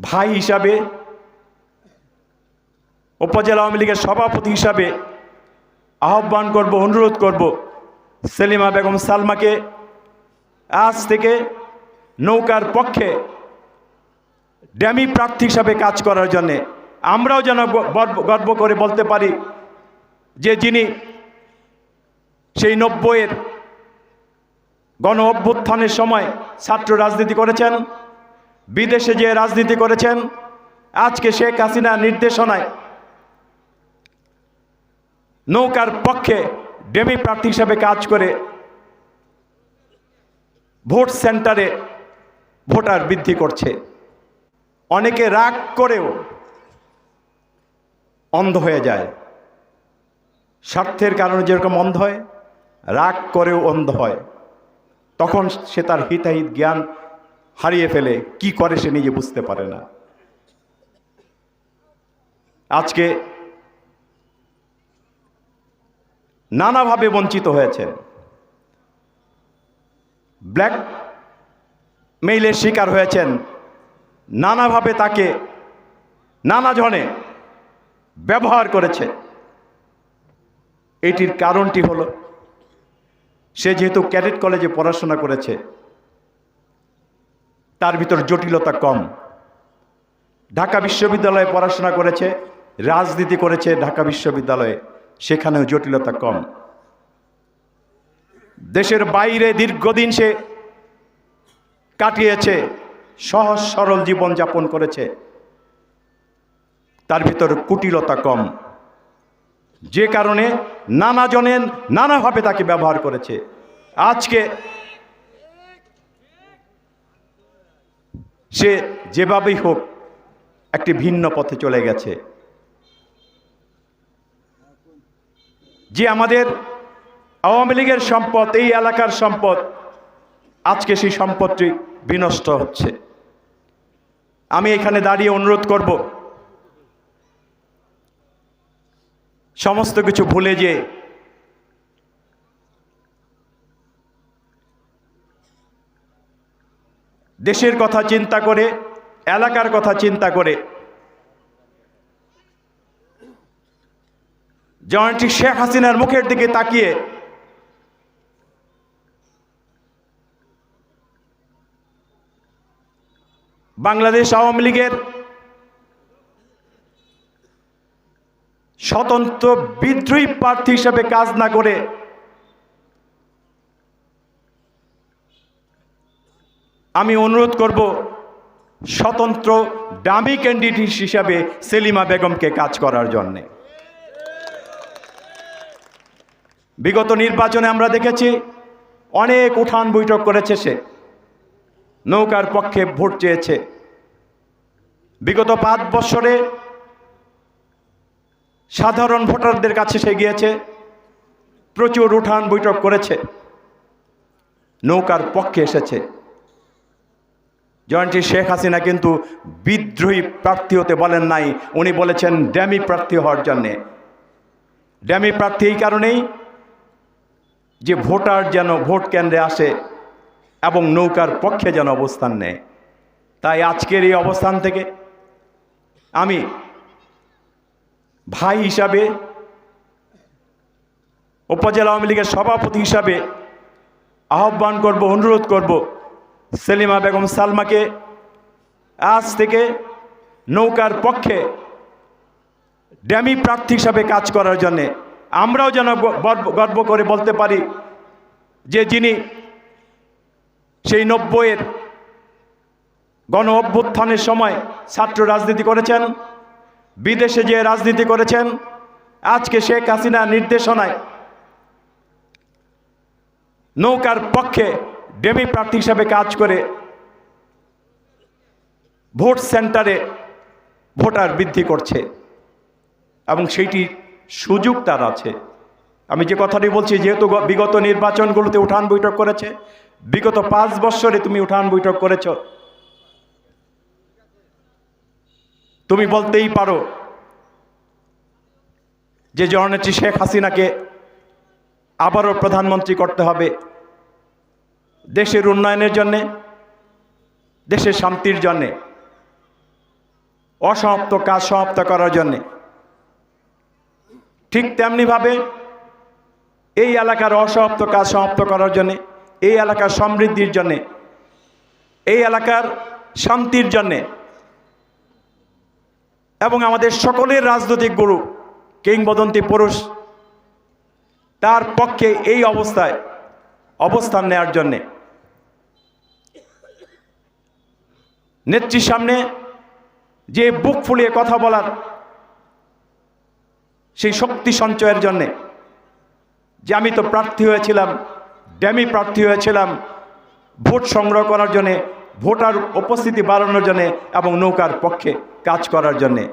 ভাই হিসাবে, উপজেলা আওয়ামী লীগের সভাপতি হিসাবে আহ্বান করব, অনুরোধ করব সেলিমা বেগম সালমাকে আজ থেকে নৌকার পক্ষে ড্যামি প্রার্থী হিসাবে কাজ করার জন্যে। আমরাও যেন গর্ব- করে বলতে পারি যে যিনি সেই নব্বইয়ের গণ অভ্যুত্থানের সময় ছাত্র রাজনীতি করেছেন বিদেশে যে রাজনীতি করেছেন, আজকে শেখ হাসিনা নির্দেশনায় নৌকার পক্ষে ডেমি প্রার্থী হিসাবে কাজ করে ভোট সেন্টারে ভোটার বৃদ্ধি করছে। অনেকে রাগ করেও অন্ধ হয়ে যায়। স্বার্থের কারণে যেরকম অন্ধ হয়, রাগ করেও অন্ধ হয়। তখন সে তার হিতাহিত জ্ঞান হারিয়ে ফেলে, কি করে সে নিজে বুঝতে পারে না। আজকে নানাভাবে বঞ্চিত হয়েছেন। ব্ল্যাক মেইলের শিকার হয়েছেন। নানাভাবে তাকে নানা জনে ব্যবহার করেছে এটির কারণটি হলো, সে যেহেতু ক্যাডেট কলেজে পড়াশোনা করেছে তার ভিতর জটিলতা কম। ঢাকা বিশ্ববিদ্যালয়ে পড়াশোনা করেছে, রাজনীতি করেছে ঢাকা বিশ্ববিদ্যালয়ে, সেখানেও জটিলতা কম। দেশের বাইরে দীর্ঘদিন সে কাটিয়েছে, সহজ সরল জীবন যাপন করেছে। তার ভিতর কুটিলতা কম। যে কারণে নানা জনের নানাভাবে তাকে ব্যবহার করেছে। আজকে সে যেভাবেই হোক একটি ভিন্ন পথে চলে গেছে। যে আমাদের আওয়ামী লীগের সম্পদ, এই এলাকার সম্পদ, আজকে সেই সম্পদটি বিনষ্ট হচ্ছে। আমি এখানে দাঁড়িয়ে অনুরোধ করব, সমস্ত কিছু ভুলে যে দেশের কথা চিন্তা করে, এলাকার কথা চিন্তা করে। জয়ন্তী শেখ হাসিনার মুখের দিকে তাকিয়ে বাংলাদেশ আওয়ামী লীগের স্বতন্ত্র বিদ্রোহী প্রার্থী হিসেবে কাজ না করে আমি অনুরোধ করব, স্বতন্ত্র ডামি ক্যান্ডিডেট হিসাবে সেলিমা বেগমকে কাজ করার জন্যে। বিগত নির্বাচনে আমরা দেখেছি, অনেক উঠান বৈঠক করেছে সে। নৌকার পক্ষে ভোট চেয়েছে। বিগত পাঁচ বছরে সাধারণ ভোটারদের কাছে সে গিয়েছে, প্রচুর উঠান বৈঠক করেছে, নৌকার পক্ষে এসেছে। জয়ন্তী শেখ হাসিনা কিন্তু বিদ্রোহী প্রার্থী হতে বলেন নাই। উনি বলেছেন ড্যামি প্রার্থী হওয়ার জন্যে। ড্যামি প্রার্থী এই কারণেই যে ভোটার যেন ভোট কেন্দ্রে আসে এবং নৌকার পক্ষে যেন অবস্থান নেয়। তাই আজকের এই অবস্থান থেকে আমি ভাই হিসাবে, উপজেলা আওয়ামী লীগের সভাপতি হিসাবে আহ্বান করব, অনুরোধ করব সেলিমা বেগম সালমাকে আজ থেকে নৌকার পক্ষে ড্যামি প্রার্থী হিসাবে কাজ করার জন্যে আমরাও যেন গর্ব- করে বলতে পারি যে যিনি সেই নব্বইয়ের গণ অভ্যুত্থানের সময় ছাত্র রাজনীতি করেছেন, বিদেশে যে রাজনীতি করেছেন, আজকে শেখ হাসিনা নির্দেশনায় নৌকার পক্ষে ডেমি প্রার্থী হিসাবে কাজ করে ভোট সেন্টারে ভোটার বৃদ্ধি করছে এবং সেইটি সুযোগ তার আছে। আমি যে কথাটি বলছি, যেহেতু বিগত নির্বাচনগুলোতে উঠান বৈঠক করেছে, বিগত পাঁচ বছরে তুমি উঠান বৈঠক করেছ। তুমি বলতেই পারো যে জননেত্রী শেখ হাসিনাকে আবারও প্রধানমন্ত্রী করতে হবে। দেশের উন্নয়নের জন্যে, দেশের শান্তির জন্যে, অসমাপ্ত কাজ সমাপ্ত করার জন্যে। ঠিক তেমনিভাবে এই এলাকার অসমাপ্ত কাজ সমাপ্ত করার জন্যে, এই এলাকার সমৃদ্ধির জন্যে, এই এলাকার শান্তির জন্যে এবং আমাদের সকলের রাজনৈতিক গুরু, কিংবদন্তি পুরুষ, তার পক্ষে এই অবস্থায় অবস্থান নেওয়ার জন্যে নেত্রীর সামনে যে বুক ফুলিয়ে কথা বলার সেই শক্তি সঞ্চয়ের জন্যে যে আমি তো প্রার্থী হয়েছিলাম, ড্যামি প্রার্থী হয়েছিলাম, ভোট সংগ্রহ করার জন্যে, ভোটার উপস্থিতি বাড়ানোর জন্যে এবং নৌকার পক্ষে কাজ করার জন্যে।